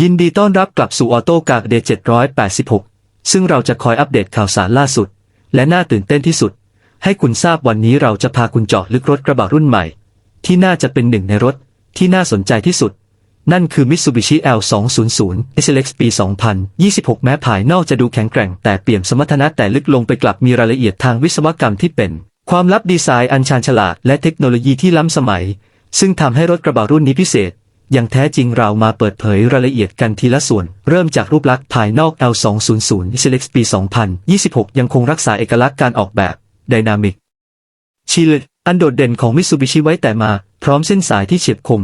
ยินดีต้อนรับกลับสู่ออโต้กากเด786 ซึ่งเราจะคอยอัปเดตข่าวสารล่าสุด และน่าตื่นเต้นที่สุด ให้คุณทราบวันนี้เราจะพาคุณเจาะลึกรถกระบะรุ่นใหม่ ที่น่าจะเป็นหนึ่งในรถที่น่าสนใจที่สุด นั่นคือ Mitsubishi L200 SLX ปี 2026 แม้ภายนอกจะดูแข็งแกร่งแต่เปี่ยมสมรรถนะแต่ลึกลงไปกลับมีรายละเอียดทางวิศวกรรมที่เป็น ความลับดีไซน์อันชาญฉลาดและเทคโนโลยีที่ล้ำสมัย ซึ่งทำให้รถกระบะรุ่นนี้พิเศษ อย่างแท้จริงเรามาเปิดเผยรายละเอียดกันทีละส่วน เริ่มจากรูปลักษณ์ภายนอก L200 SLX ปี 2026 ยังคงรักษาเอกลักษณ์การออกแบบไดนามิกชิลอันโดดเด่นของมิ t ซูบิชิไว้แต่มา พร้อมเส้นสายที่เฉียบคม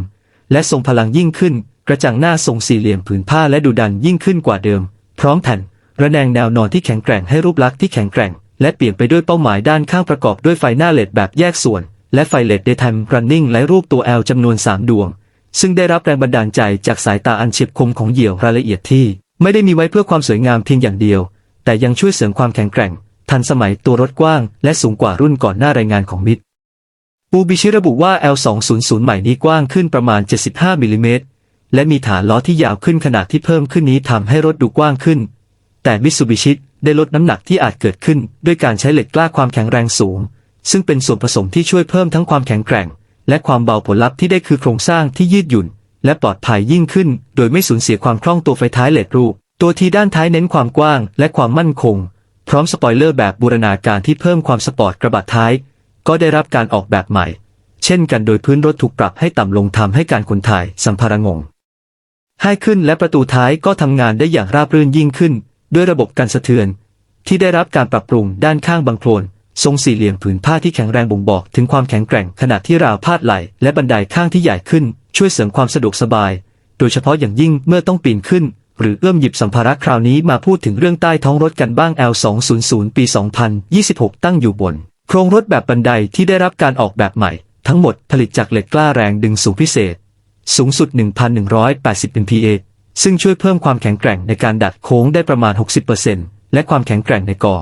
และทรงพลังยิ่งขึ้น กระจังหน้าทรงสี่เหลี่ยมผืนผ้าและดูดันยิ่งขึ้นกว่าเดิม พร้อมแผ่น ระแนงแนวนอนที่แข็งแกร่งให้รูปลักษณ์ที่แข็งแกร่ง และเปลี่ยนไปด้วยเป้าหมายด้านข้างประกอบด้วยไฟหน้าเลดแบบแยกส่วน และไฟเลดเดย์ไทม์รันนิ่งและรูปตัว L จำนวน 3 ดวง ซึ่งได้รับแรงบันดาลใจจากสายตาอันเฉียบคมของเหยี่ยวรายละเอียดที่ ไม่ได้มีไว้เพื่อความสวยงามเพียงอย่างเดียว แต่ยังช่วยเสริมความแข็งแกร่ง ทันสมัยตัวรถกว้าง และสูงกว่ารุ่นก่อนหน้ารายงานของมิตปูบิชิระบุว่า L200 ใหม่นี้กว้างขึ้นประมาณ 75มิลลิเมตรและมีฐานล้อที่ยาวขึ้นขนาดที่เพิ่มขึ้นนี้ทำให้รถดูกว้างขึ้น แต่มิตซูบิชิได้ลดน้ำหนักที่อาจเกิดขึ้น ด้วยการใช้เหล็กกล้าความแข็งแรงสูง ซึ่งเป็นส่วนผสมที่ช่วยเพิ่มทั้งความแข็งแกร่ง และความเบาผลลัพธ์ที่ได้คือโครงสร้างที่ยืดหยุ่น และปลอดภัยยิ่งขึ้น โดยไม่สูญเสียความคล่องตัวไฟท้ายเลดรูป ตัวทีด้านท้ายเน้นความกว้าง และความมั่นคง พร้อมสปอยเลอร์แบบบูรณาการที่เพิ่มความสปอร์ตกระบะท้าย ก็ได้รับการออกแบบใหม่ เช่นกันโดยพื้นรถถูกปรับให้ต่ำลงทำให้การขนถ่ายสัมภาระงงให้ขึ้นและประตูท้ายก็ทำงานได้อย่างราบรื่นยิ่งขึ้น ด้วยระบบการสะเทือน ที่ได้รับการปรับปรุงด้านข้างบางโคลน ทรงสี่เหลี่ยมผืนผ้าที่แข็งแรงบ่งบอกถึงความแข็งแกร่งขณะที่ราวพาดไหล่และบันไดข้างที่ใหญ่ขึ้น ช่วยเสริมความสะดวกสบาย โดยเฉพาะอย่างยิ่งเมื่อต้องปีนขึ้น หรือเอื้อมหยิบสัมภาระคราวนี้มาพูดถึงเรื่องใต้ท้องรถกันบ้าง L200 ปี 2026 ตั้งอยู่บน โครงรถแบบบันไดที่ได้รับการออกแบบใหม่ ทั้งหมดผลิตจากเหล็กกล้าแรงดึงสูงพิเศษ สูงสุด 1,180 MPa ซึ่งช่วยเพิ่มความแข็งแกร่งในการดัดโค้งได้ประมาณ 60%และความแข็งแกร่งในกอ